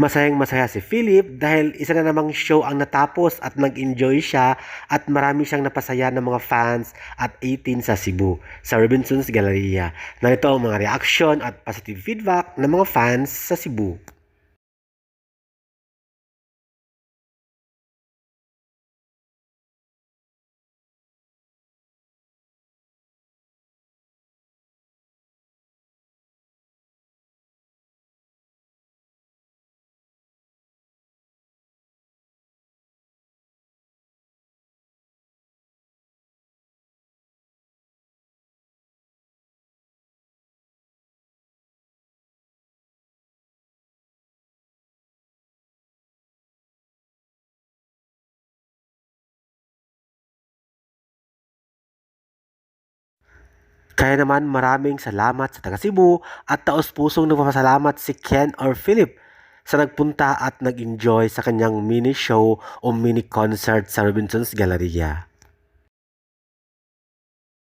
Masayang masaya si Philip dahil isa na namang show ang natapos at nag-enjoy siya at marami siyang napasaya ng mga fans at 18 sa Cebu sa Robinson's Galleria. Narito ang mga reaction at positive feedback ng mga fans sa Cebu. Kaya naman maraming salamat sa taga Cebu at taos-pusong nagpapasalamat si Ken or Philip sa nagpunta at nag-enjoy sa kanyang mini show o mini concert sa Robinson's Galleria.